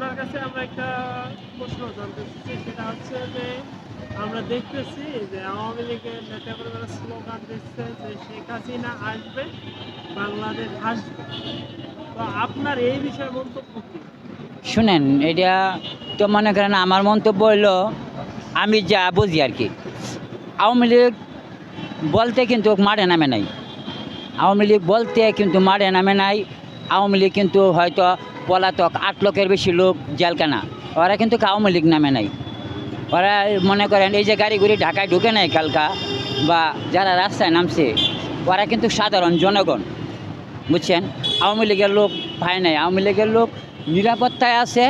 আপনার কাছে আমরা একটা প্রশ্ন জানতে চাচ্ছি, সেটা হচ্ছে যে আমরা দেখতেছি যে আওয়ামী লীগের নেতাকর্মীরা স্লোগান দিচ্ছে যে শেখ হাসিনা আসবে, বাংলাদেশ আসবে। তো আপনার এই বিষয়ে মন্তব্য কি? শুনেন, এটা তো মনে করেন আমার মন্তব্য হলো, আমি যা বুঝি আর কি। আওয়ামী লীগ বলতে কিন্তু মাঠে নামে নাই। আওয়ামী লীগ বলতে কিন্তু মাঠে নামে নাই। আওয়ামী লীগ কিন্তু হয়তো পলাতক আট লোকের বেশি লোক জেলখানা। ওরা কিন্তু আওয়ামী লীগ নামে নাই। ওরা মনে করেন এই যে গাড়ি গুড়ি ঢাকায় ঢুকে নেয় কালকা বা যারা রাস্তায় নামছে, ওরা কিন্তু সাধারণ জনগণ। বুঝছেন? আওয়ামী লীগের লোক ভাই নাই। আওয়ামী লীগের লোক নিরাপত্তায় আছে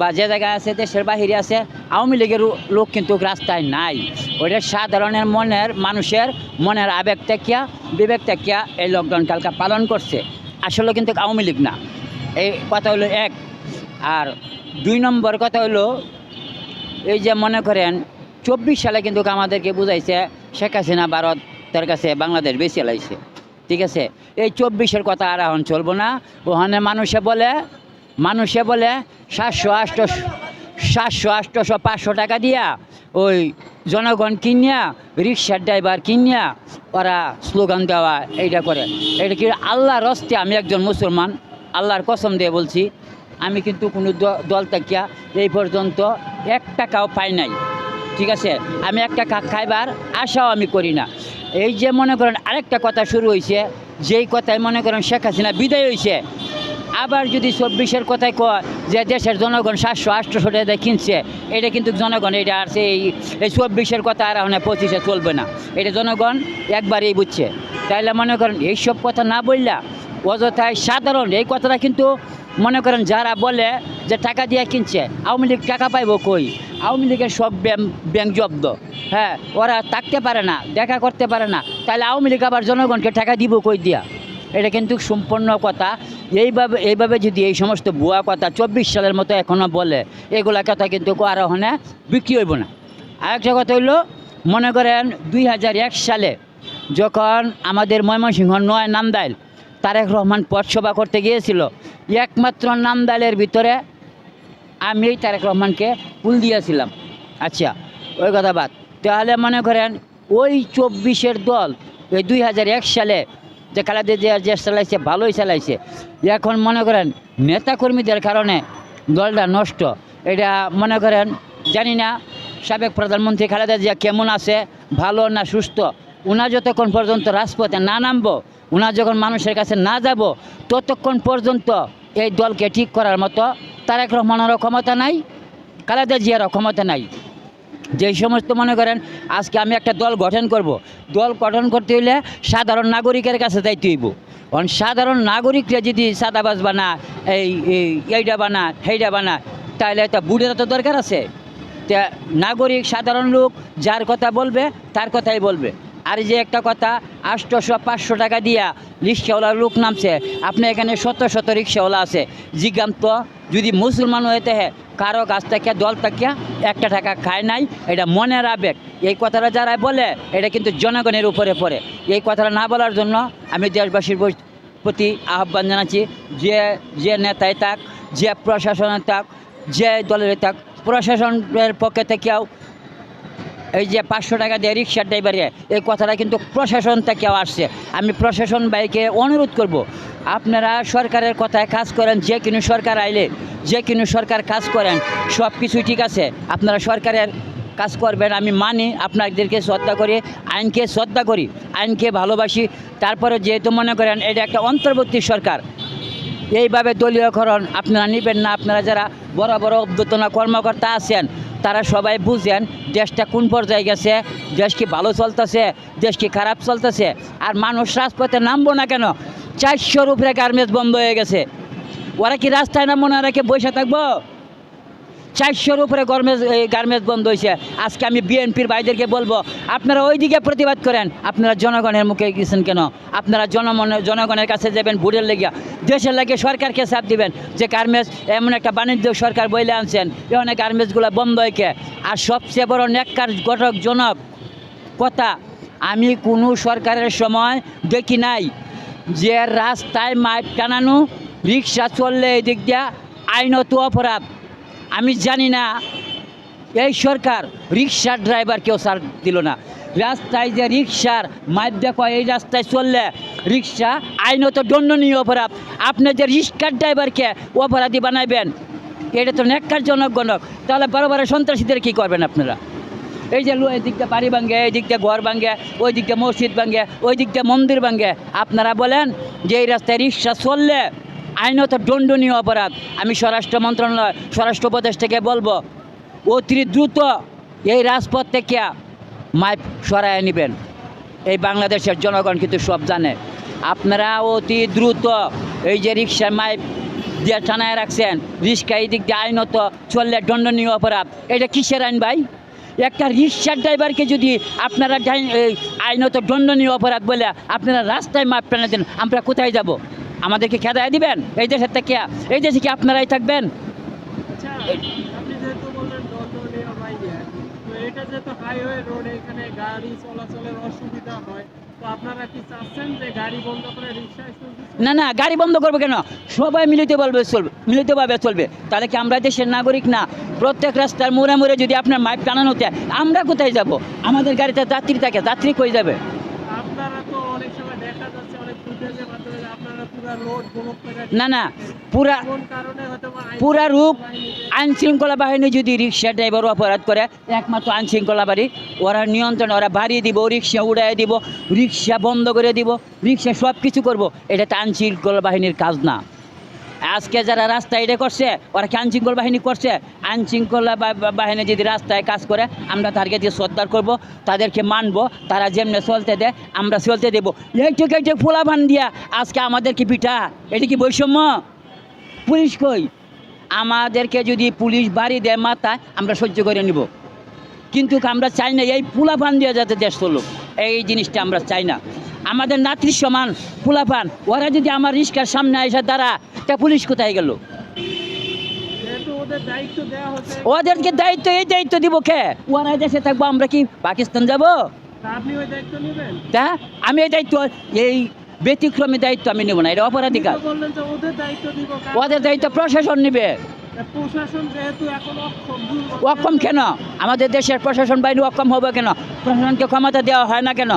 বা যে জায়গায় আছে, দেশের বাহিরে আছে, আওয়ামী লীগের লোক কিন্তু রাস্তায় নাই। ওইটা সাধারণের মনের, মানুষের মনের আবেগ তেকিয়া বিবেক তেকিয়া এই লকডাউন কালকা পালন করছে। আসলে কিন্তু আওয়ামী লীগ না। এই কথা হলো এক। আর দুই নম্বর কথা হলো, এই যে মনে করেন, চব্বিশ সালে কিন্তু আমাদেরকে বুঝাইছে, শেখ হাসিনা ভারতের কাছে বাংলাদেশ বেশি লাইছে ঠিক আছে? এই চব্বিশের কথা আর এখন চলবো না। ওখানে মানুষে বলে মানুষে বলে, সাতশো আটশো, সাতশো আটশোশো পাঁচশো টাকা দিয়া ওই জনগণ কিনিয়া, রিক্সার ড্রাইভার কিনিয়া ওরা স্লোগান দেওয়া এইটা করে। এটা কি আল্লাহর রস্তে আমি একজন মুসলমান? আল্লাহর কসম দিয়ে বলছি, আমি কিন্তু কোনো দল তাকিয়া এই পর্যন্ত এক টাকাও পাই নাই। ঠিক আছে? আমি এক টাকা খাইবার আশাও আমি করি না। এই যে মনে করেন আরেকটা কথা শুরু হয়েছে যেই কথায় মনে করেন শেখ হাসিনা বিদায় হয়েছে আবার যদি চব্বিশের কথায় কয় যে দেশের জনগণ সাতশো আটশোশো টাকা কিনছে, এটা কিন্তু জনগণ, এটা আর সেই, এই চব্বিশের কথা আর এখন পঁচিশে চলবে না। এটা জনগণ একবারেই বুঝছে। তাইলে মনে করেন, এইসব কথা না বললা অযথায় সাধারণ। এই কথাটা কিন্তু মনে করেন যারা বলে যে টাকা দিয়ে কিনছে, আওয়ামী লীগ টাকা পাইবো কই? আওয়ামী লীগের সব ব্যাংক জব্দ। হ্যাঁ ওরা থাকতে পারে না, দেখা করতে পারে না। তাহলে আওয়ামী লীগ আবার জনগণকে টাকা দিব কই দিয়া? এটা কিন্তু সম্পূর্ণ কথা। এইভাবে এইভাবে যদি এই সমস্ত ভুয়া কথা চব্বিশ সালের মতো এখনও বলে, এগুলা কথা কিন্তু আর ওখানে বিক্রি হইব না। আরেকটা কথা হইল, মনে করেন দুই হাজার এক সালে যখন আমাদের ময়মনসিংহ নয় নামদাইল তারেক রহমান পথসভা করতে গিয়েছিল, একমাত্র নামদাইলের ভিতরে আমি এই তারেক রহমানকে ফুল দিয়েছিলাম। আচ্ছা ওই কথা বাদ। তাহলে মনে করেন ওই চব্বিশের দল ওই দুই সালে যে খালেদা জিয়া যে চালাইছে, ভালোই চালাইছে। এখন মনে করেন নেতাকর্মীদের কারণে দলটা নষ্ট। এটা মনে করেন, জানি না সাবেক প্রধানমন্ত্রী খালেদা জিয়া কেমন আছে, ভালো না সুস্থ। উনা যতক্ষণ পর্যন্ত রাজপথে না নামবো উনা যখন মানুষের কাছে না যাব, ততক্ষণ পর্যন্ত এই দলকে ঠিক করার মতো তারেক রহমানেরও ক্ষমতা নাই, খালেদা জিয়ারও ক্ষমতা নাই। যেই সমস্ত মনে করেন, আজকে আমি একটা দল গঠন করব। দল গঠন করতে হইলে সাধারণ নাগরিকের কাছে যাইতে হইব। কারণ সাধারণ নাগরিকরা যদি সাদাবাজ বানা, এই, এই- এইটা বানা সেইটা বানা তাহলে একটা বুড়ের তো দরকার আছে। তা নাগরিক, সাধারণ লোক যার কথা বলবে, তার কথাই বলবে। আর যে একটা কথা আটশোশো পাঁচশো টাকা দিয়া রিক্সাওয়ালার লোক নামছে, আপনি এখানে শত শত রিক্সাওয়ালা আছে। জিজ্ঞাম তো, যদি মুসলমান হইতে হয় কারও কাছ থেকে, দল থেকে একটা টাকা খায় নাই, এটা মনের আবেগ। এই কথাটা যারা বলে, এটা কিন্তু জনগণের উপরে পড়ে। এই কথাটা না বলার জন্য আমি দেশবাসীর প্রতি আহ্বান জানাচ্ছি, যে যে নেতাই থাক, যে প্রশাসনে থাক, যে দলের থাক, প্রশাসনের পক্ষে থেকেও এই যে পাঁচশো টাকা দিয়ে রিক্সার ড্রাইভারে এই কথাটা কিন্তু প্রশাসন থেকেও আসছে। আমি প্রশাসন ভাইকে অনুরোধ করব, আপনারা সরকারের কথায় কাজ করেন, যে কোনো সরকার আইলে যে কোনো সরকার কাজ করেন, সব কিছু ঠিক আছে। আপনারা সরকারের কাজ করবেন, আমি মানি, আপনাদেরকে শ্রদ্ধা করি, আইনকে শ্রদ্ধা করি, আইনকে ভালোবাসি। তারপরে যেহেতু মনে করেন এটা একটা অন্তর্বর্তী সরকার, এইভাবে দলীয়করণ আপনারা নেবেন না, আপনারা যারা বড় বড় অভ্যর্থনা কর্মকর্তা আছেন, তারা সবাই বুঝেন দেশটা কোন পর্যায়ে গেছে, দেশ কি ভালো চলতেছে, দেশ কি খারাপ চলতেছে, আর মানুষ রাজপথে নামবো না কেন? চারশোর উপরে গার্মেন্টস বন্ধ হয়ে গেছে। ওরা কি রাস্তায় না ওরা কি বসে থাকব? চারশোর উপরে গার্মেন্টস গার্মেন্টস বন্ধ হয়েছে। আজকে আমি বিএনপির ভাইদেরকে বলব, আপনারা ওই দিকে প্রতিবাদ করেন। আপনারা জনগণের মুখে গেছেন কেন? আপনারা জনমনে, জনগণের কাছে যাবেন ভোটের লেগে দেশের লাগে সরকারকে চাপ দিবেন যে গার্মেন্টস এমন একটা বাণিজ্য সরকার বইলে আনছেন এখানে গার্মেন্টসগুলো বন্ধ হয়েছে। আর সবচেয়ে বড় নেককার ঘটকজনক কথা, আমি কোনো সরকারের সময় দেখি নাই যে রাস্তায় মাইপ টানানো রিক্সা চললে এদিক দিয়া আইনত অপরাধ। আমি জানি না, এই সরকার রিক্সার ড্রাইভার কেউ সার দিল না। রাস্তায় যে রিক্সার মাইপ দেখো, এই রাস্তায় চললে রিক্সা আইনত দণ্ডনীয় অপরাধ। আপনি যে রিক্সার ড্রাইভারকে অপরাধী বানাইবেন, এটা তো নেককারজনক গণক। তাহলে বড় সন্ত্রাসীদের কী করবেন আপনারা? এই যে এই দিকটা বাড়ি ভাঙ্গে এই দিকটা ঘর ভাঙ্গে ওই দিকটা মসজিদ ভাঙ্গে ওই দিকটা মন্দির ভাঙ্গে আপনারা বলেন যে এই রাস্তায় রিক্সা চললে আইনত দণ্ডনীয় অপরাধ। আমি স্বরাষ্ট্র মন্ত্রণালয়, স্বরাষ্ট্র উপদেশ থেকে বলব, অতি দ্রুত এই রাজপথ থেকে মাইপ সরায় নেবেন। এই বাংলাদেশের জনগণ কিন্তু সব জানে। আপনারা অতি দ্রুত এই যে রিক্সা মাইপ দিয়ে টানায় রাখছেন, রিক্সা এই দিক দিয়ে আইনত চললে দণ্ডনীয় অপরাধ। এটা কিসের আইন ভাই? একটা রিক্সার ড্রাইভারকে যদি আপনারা আইনত দণ্ডনীয় অপরাধ বলে আপনারা রাস্তায় মাপ টানা দেন, আমরা কোথায় যাব? আমাদেরকে খেদায় দিবেন? এই দেশের থেকে এই দেশে কি আপনারাই থাকবেন? আচ্ছা এটা যেহেতু হাইওয়ে রোড এখানে গাড়ি চলাচলের অসুবিধা হয় না না গাড়ি বন্ধ করবে কেন? সবাই মিলিত বলবে চলবে মিলিতভাবে চলবে। তাহলে কি আমরা দেশের নাগরিক না? প্রত্যেক রাস্তার মোড়ে মোড়ে যদি আপনার মাইপ টানানো চায় আমরা কোথায় যাব? আমাদের গাড়িতে যাত্রী থাকে যাত্রী কই যাবে আপনারা তো অনেক সময় দেখা যাচ্ছে অনেক ফুটেজের মাধ্যমে যে আপনারা পুরো রোড ব্লক করে না না, পুরা পুরা রূপ আইনশৃঙ্খলা বাহিনী যদি রিক্সা ড্রাইভার অপরাধ করে, একমাত্র আইনশৃঙ্খলা বাড়ি ওরা নিয়ন্ত্রণ, ওরা বাড়িয়ে দিব, রিক্সা উড়াই দিব, রিক্সা বন্ধ করে দিব, রিক্সা সব কিছু করব, এটা তো আইনশৃঙ্খলা বাহিনীর কাজ না। আজকে যারা রাস্তায় এটা করছে, ওরা কি আইন শৃঙ্খলা বাহিনী করছে? আইনশৃঙ্খলা বাহিনী যদি রাস্তায় কাজ করে, আমরা তাদেরকে দিয়ে শ্রদ্ধার করব, তাদেরকে মানবো, তারা যেমনি চলতে দেয়, আমরা চলতে দেবো। এইটুকু এইটুকু ফোলা বান দিয়া আজকে আমাদেরকে পিঠা এটা কি বৈষম্য? পুলিশ কই? আমাদেরকে যদি পুলিশ বাড়ি দেয় মাথায়, আমরা সহ্য করে নিব। কিন্তু আমরা চাই না এই পোলাপান দিয়ে যাতে দেশ চলুক। এই জিনিসটা আমরা চাই না। আমাদের নাতির সমান পোলাপান ওরা যদি আমার রিস্কার সামনে এসে দাঁড়া তা পুলিশ কোথায় গেল? ওদের দায়িত্ব ওদেরকে দায়িত্ব এই দায়িত্ব দিব কে? ওরা দেশে থাকব আমরা কি পাকিস্তান যাব? তা আমি এই দায়িত্ব এই ব্যতিক্রমী দায়িত্ব আমি নেব না এটা অপরাধিকার। ওদের দায়িত্ব প্রশাসন নেবে। অক্ষম কেন? আমাদের দেশের প্রশাসন বাহিনী অক্ষম হবে কেন? প্রশাসনকে ক্ষমতা দেওয়া হয় না কেন?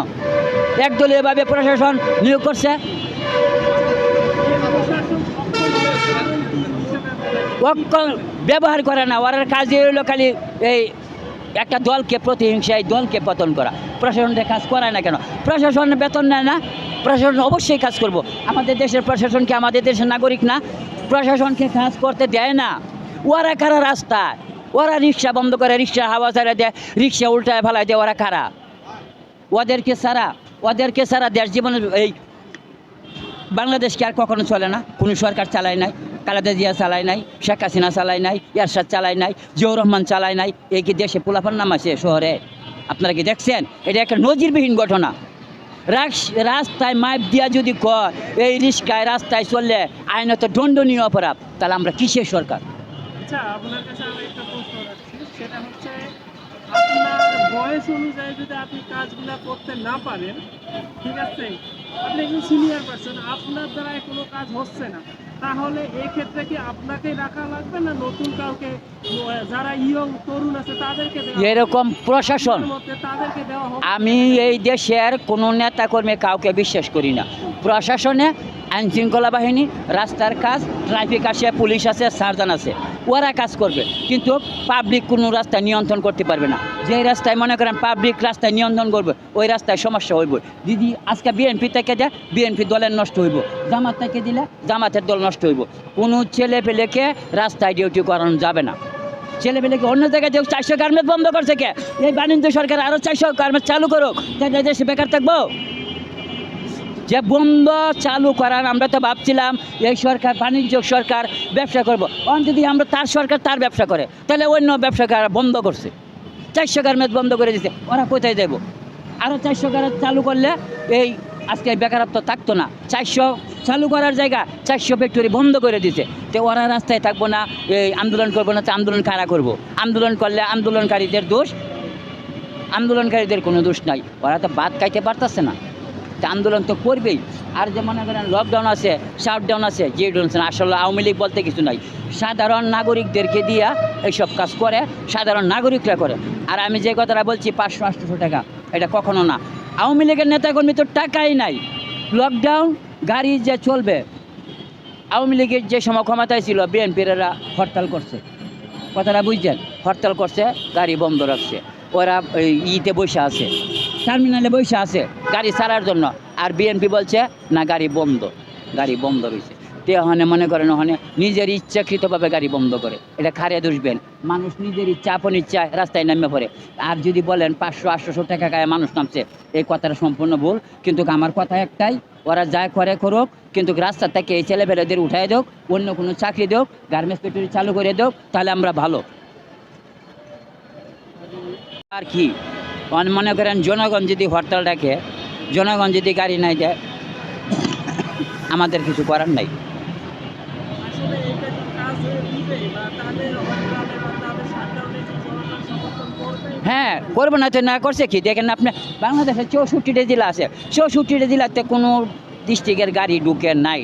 একদলীয়ভাবে প্রশাসন নিয়োগ করছে? অক্ষম ব্যবহার করে না, ওরা কাজ হলো খালি এই একটা দলকে প্রতিহিংসা, এই দলকে পতন করা। প্রশাসনটা কাজ করায় না কেন? প্রশাসন বেতন নেয় না, প্রশাসন অবশ্যই কাজ করব। আমাদের দেশের প্রশাসনকে আমাদের দেশের নাগরিক না? প্রশাসনকে কাজ করতে দেয় না। ওরা কারা রাস্তায় ওরা রিক্সা বন্ধ করে রিক্সা হাওয়া ছাড়া দেয়, রিক্সা উল্টায় ফেলায় দেয়, ওরা কারা? ওদেরকে ছাড়া ওদেরকে সারা দেশ জীবনে এই বাংলাদেশকে আর কখনো চলে না। কোনো সরকার চালায় নাই, কালাদা জিয়া চালায় নাই, শেখ হাসিনা চালায় নাই ইয়ারশাদ চালায় নাই, জিয়াউর রহমান চালায় নাই। এই কি দেশে পোলাফার নাম আছে শহরে? আপনারা কি দেখছেন? এটা একটা নজিরবিহীন ঘটনা। রাস- রাস্তায় মাইপ দিয়া যদি কয়, এই রিস্কায় রাস্তায় চললে আইনত দণ্ডনীয় অপরাধ, তাহলে আমরা কিসের সরকার? আচ্ছা আপনার কাছে সেটা আপনার বয়স অনুযায়ী যদি আপনি কাজগুলো করতে না পারেন ঠিক আছে? আপনি একজন সিনিয়র পারসন আপনার দ্বারা কোনো কাজ হচ্ছে না। তাহলে এক্ষেত্রে কি আপনাকেই রাখা লাগবে না নতুন কাউকে যারা ইয়ং তরুণ আছে তাদেরকে এরকম প্রশাসন আমি এই দেশের কোনো নেতাকর্মী কাউকে বিশ্বাস করি না। প্রশাসনে আইন শৃঙ্খলা বাহিনী, রাস্তার কাজ, ট্রাফিক আছে পুলিশ আছে সার্জন আছে ওরা কাজ করবে। কিন্তু পাবলিক কোনো রাস্তা নিয়ন্ত্রণ করতে পারবে না। যে রাস্তায় মনে করেন পাবলিক রাস্তায় নিয়ন্ত্রণ করবে, ওই রাস্তায় সমস্যা হইব। দিদি, আজকে বিএনপি থেকে দেয় বিএনপি দলের নষ্ট হইব। জামাত থেকে দিলে জামাতের দল নষ্ট হইব। কোনো ছেলে পেলেকে রাস্তায় ডিউটি করানো যাবে না। ছেলে পেলেকে অন্য জায়গায় যে চারশো গার্মেন্টস বন্ধ করছে কে? এই বাণিজ্য সরকার আরও চারশো গার্মেন্টস চালু করুক। তাহলে দেশে বেকার থাকব? যে বন্ধ চালু করার, আমরা তো ভাবছিলাম এই সরকার, বাণিজ্য সরকার ব্যবসা করব। অন যদি আমরা তার সরকার তার ব্যবসা করে, তাহলে অন্য ব্যবসা করা বন্ধ করছে। চারশো গার্মেন্টস বন্ধ করে দিছে, ওরা কোথায় দেব আরও চারশো গার্মেন্টস চালু করলে এই আজকে বেকারত্ব থাকতো না। চারশো চালু করার জায়গা, চারশো ফ্যাক্টরি বন্ধ করে দিছে। তো ওরা রাস্তায় থাকব না, এই আন্দোলন করব না, তো আন্দোলন কারা করব? আন্দোলন করলে আন্দোলনকারীদের দোষ? আন্দোলনকারীদের কোনো দোষ নাই। ওরা তো বাদ খাইতে পারতেছে না। আন্দোলন তো করবেই। আর যে মনে করেন লকডাউন আছে শাটডাউন আছে, যে ডোনছেন আসলে আওয়ামী লীগ বলতে কিছু নাই। সাধারণ নাগরিকদেরকে দিয়া এইসব কাজ করে, সাধারণ নাগরিকরা করে। আর আমি যে কথাটা বলছি, পাঁচশো আটশোশো টাকা, এটা কখনো না। আওয়ামী লীগের নেতাকর্মী তো টাকাই নাই। লকডাউন গাড়ি যে চলবে, আওয়ামী লীগের যে সময় ক্ষমতায় ছিল বিএনপির এরা হরতাল করছে। কথাটা বুঝছেন? হরতাল করছে, গাড়ি বন্ধ রাখছে। ওরা ইতে বসে আছে। টার্মিনালে বসে আছে, গাড়ি ছাড়ার জন্য। আর বিএনপি বলছে, না, গাড়ি বন্ধ। গাড়ি বন্ধ রয়েছে তে ওখানে মনে করেন, ওখানে নিজের ইচ্ছাকৃতভাবে গাড়ি বন্ধ করে। এটা খারে দুষবেন মানুষ নিজের ইচ্ছা, আপন ইচ্ছায় রাস্তায় নামে পড়ে। আর যদি বলেন, পাঁচশো, আটশোশো টাকা গায়ে মানুষ নামছে, এই কথাটা সম্পূর্ণ ভুল। কিন্তু আমার কথা একটাই, ওরা যা করে করুক, কিন্তু রাস্তা থেকে এই ছেলেপেলেদের উঠাই দেওক অন্য কোনো চাকরি দেওক গার্মেন্টস ফ্যাক্টরি চালু করে দেওক তাহলে আমরা ভালো। আর কি? মনে করেন জনগণ যদি হরতাল ডাকে জনগণ যদি গাড়ি নাই দেয় আমাদের কিছু করার নাই। হ্যাঁ করব? না তো না করছে কি? দেখেন আপনি বাংলাদেশের চৌষট্টিটা জেলা আছে। চৌষট্টিটা জেলাতে কোনো ডিস্ট্রিক্টের গাড়ি ঢুকে নাই।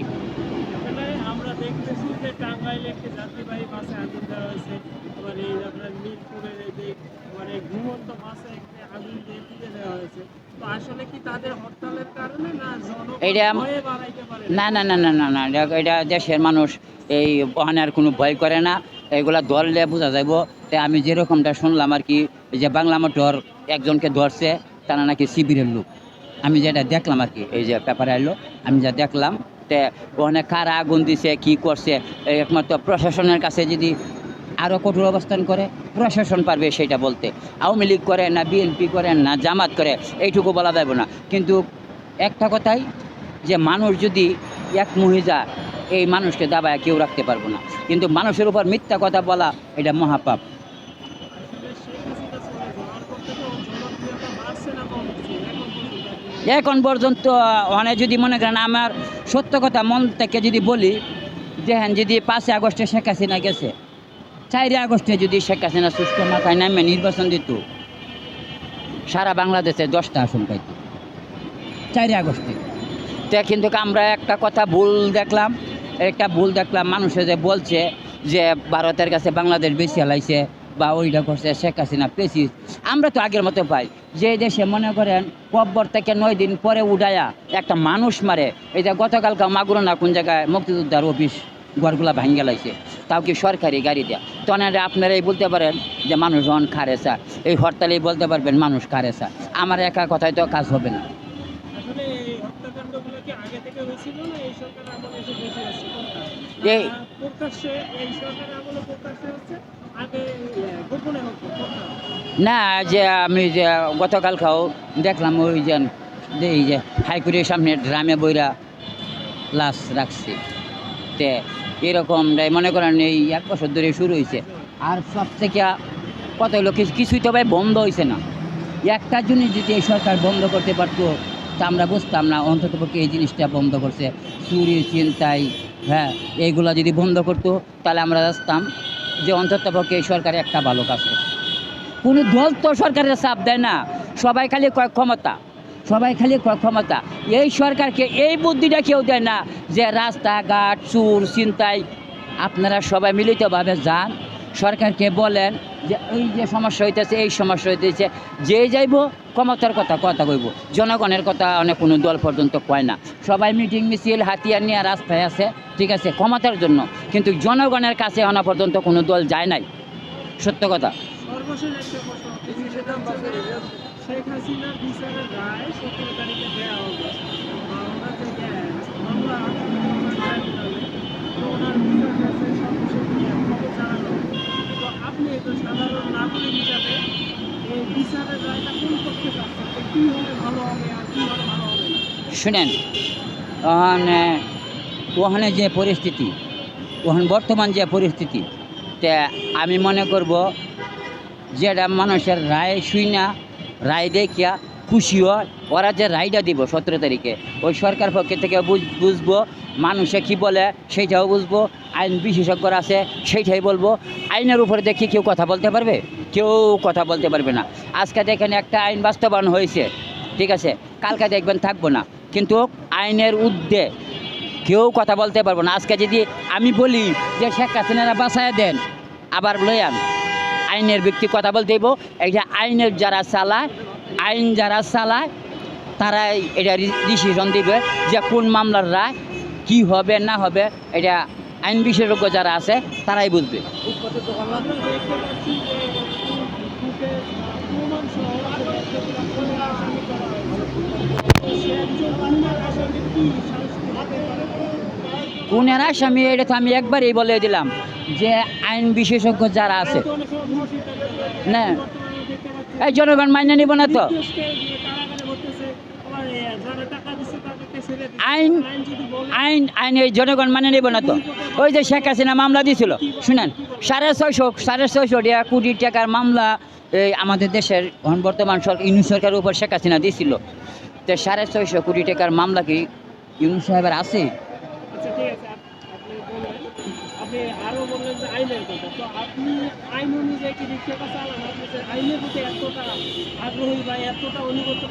যে মানে ঘুমন্ত একটি আগুন দিয়ে পুড়ে দেওয়া হয়েছে। তো আসলে কি তাদের হরতালের কারণে না এটা- না? না না না না না এটা- দেশের মানুষ এই আর কোনো ভয় করে না। এগুলা ধরলে বোঝা যাইব তো আমি যেরকমটা শুনলাম আর কি যে বাংলা মোটর একজনকে ধরছে তারা নাকি শিবিরের লোক। আমি যেটা দেখলাম আর কি এই যে পেপারে এলো আমি যা দেখলাম তে ওখানে কারা আগুন দিছে কি করছে একমাত্র প্রশাসনের কাছে যদি আরও কঠোর অবস্থান করে, প্রশাসন পারবে সেটা বলতে। আওয়ামী লীগ করে না বিএনপি করে না জামাত করে, এইটুকু বলা যাবে না। কিন্তু একটা কথাই, যে মানুষ যদি এক মহিলা এই মানুষকে দাবায় কেউ রাখতে পারব না। কিন্তু মানুষের উপর মিথ্যা কথা বলা, এটা মহাপাপ। এখন পর্যন্ত ওখানে যদি মনে করেন, আমার সত্য কথা মন থেকে যদি বলি যে দেখেন যদি পাঁচই আগস্টে শেখ হাসিনা গেছে চারই আগস্টে যদি শেখ হাসিনা সুস্থ মাথায় নামে নির্বাচন দিত। সারা বাংলাদেশে দশটা আসন পাইত। চারই আগস্টে। তো কিন্তু আমরা একটা কথা ভুল দেখলাম। একটা ভুল দেখলাম। মানুষে যে বলছে যে ভারতের কাছে বাংলাদেশ বেশি হালাইছে বা ওইটা করছে শেখ হাসিনা পেশি আমরা তো আগের মতো পাই। যে দেশে মনে করেন কব্বর থেকে নয় দিন পরে উঠায়া একটা মানুষ মারে যে গতকালকে মাগুরো না কোন জায়গায় মুক্তিযোদ্ধার অফিস ঘরগুলা ভাঙে গেলাইছে তাও কি সরকারি গাড়ি দেয়া? আর আপনারাই বলতে পারেন যে মানুষ যখন খারে স্যার। এই হরতালেই বলতে পারবেন মানুষ খারে স্যার। আমার একা কথায় তো কাজ হবে না। এই না যে আমি যে গতকাল খাও দেখলাম ওই যে এই যে হাইকোর্টের সামনে ড্রামে বইরা লাশ রাখছে। তে এরকম মনে করেন এই এক বছর ধরে শুরু হয়েছে আর সব থেকে কত হলো কিছু কিছুই তো ভাই বন্ধ হয়েছে না। একটা জিনিস যদি এই সরকার বন্ধ করতে পারতো, তা আমরা বুঝতাম না। অন্তত পক্ষে এই জিনিসটা বন্ধ করছে। চুরি চিন্তাই হ্যাঁ এইগুলা যদি বন্ধ করতো, তাহলে আমরা বুঝতাম যে অন্তত পক্ষে এই সরকার একটা ভালো কাজ করছে। কোনো দল তো সরকারের চাপ দেয় না। সবাই খালি কয় ক্ষমতা। সবাই খালি ক্ষমতা এই সরকারকে এই বুদ্ধিটা কেউ দেয় না যে রাস্তাঘাট, চুর চিন্তাই আপনারা সবাই মিলিতভাবে যান। সরকারকে বলেন যে এই যে সমস্যা হইতেছে, এই সমস্যা হইতেছে, যে যাইব, ক্ষমতার কথা কথা কইব। জনগণের কথা অনেক কোনো দল পর্যন্ত কয় না। সবাই মিটিং মিছিল, হাতিয়ার নিয়ে রাস্তায় আছে, ঠিক আছে, ক্ষমতার জন্য। কিন্তু জনগণের কাছে আনা পর্যন্ত কোনো দল যায় নাই। সত্য কথা। শেখ হাসিনার বিচারের রায় সতেরো তারিখে দেওয়া হবে। বা ওনার বিচার কাছে জানানো তো আপনি একজন সাধারণ নাগরিক হিসাবে এই বিচারের রায়টা কোন পক্ষে যাচ্ছে যে কি হলে ভালো হবে আর কি হলে ভালো হবে শুনেন ওখানে ওখানে যে পরিস্থিতি ওখানে বর্তমান যে পরিস্থিতি, তে আমি মনে করব যেটা মানুষের রায় শুই না রায় খুশি হয়। ওরা যে রায়টা দিব সতেরো তারিখে, ওই সরকার পক্ষে থেকে বুঝ- বুঝব, মানুষে কি বলে সেইটাও বুঝব, আইন বিশেষজ্ঞরা আছে সেইটাই বলব। আইনের উপরে দেখি কেউ কথা বলতে পারবে? কেউ কথা বলতে পারবে না। আজকে দেখেন একটা আইন বাস্তবায়ন হয়েছে, ঠিক আছে? কালকে দেখবেন থাকব না। কিন্তু আইনের ঊর্ধ্বে কেউ কথা বলতে পারব না। আজকে যদি আমি বলি যে শেখ হাসিনারা বাঁচায় দেন, আবার লয়ান আইনের ব্যক্তি কথা বলতে হইব এই আইনের যারা চালায়, আইন যারা চালায়, তারাই এটা ডিসিশন দিবে যে কোন মামলার রায় কী হবে, না হবে, এটা আইন বিশেষজ্ঞ যারা আছে, তারাই বুঝবে আমরা দেখতে পাচ্ছি যে বুকে প্রমাণ সহ খুনের আসামি করা হয়েছে। সে একজন খুনের আসামি কি শাস্তি হতে পারে? কোনের আসামি এটা তো আমি একবারই বলে দিলাম যে আইন বিশেষজ্ঞ যারা আছে। না। এই জনগণ মাইনে নিব না তো। আইন আইন আইন এই জনগণ মানে নেব না তো ওই যে শেখ হাসিনা মামলা দিয়েছিল শুনেন সাড়ে ছয়শো সাড়ে ছয়শো কোটি টাকার মামলা এই আমাদের দেশের বর্তমান সরকার ইউনিট সরকারের উপর শেখ হাসিনা দিয়েছিল তো সাড়ে ছয়শো কোটি টাকার মামলা কি ইউনিট সাহেবের আছে আইনের কথা তো আপনি আইন অনুযায়ী কি রিক্সাটা চালান? আপনি আইনের প্রতি এতটা আগ্রহী বা এতটা অনুগত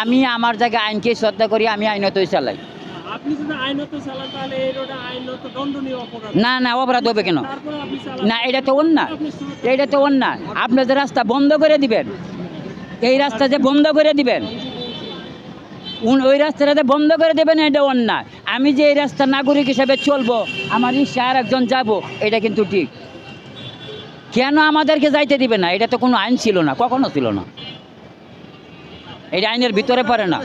আমি আমার জায়গায় আইনকে শ্রদ্ধা করি আমি আইনতই চালাই। না না অপরাধ হবে কেন? না এটা তো অন্যায়। এটা তো অন্যায়। আপনি যে রাস্তা বন্ধ করে দিবেন এই রাস্তা যে বন্ধ করে দিবেন ওই রাস্তাটা যে বন্ধ করে দেবেন এটা অন্যায়। আমি যে এই রাস্তার নাগরিক হিসেবে চলবো, আমার রিক্সা আর একজন যাব, এটা কিন্তু ঠিক। কেন আমাদেরকে যাইতে দিবে না? এটা তো কোনো আইন ছিল না, কখনো ছিল না। এটা আইনের ভিতরে পড়ে না।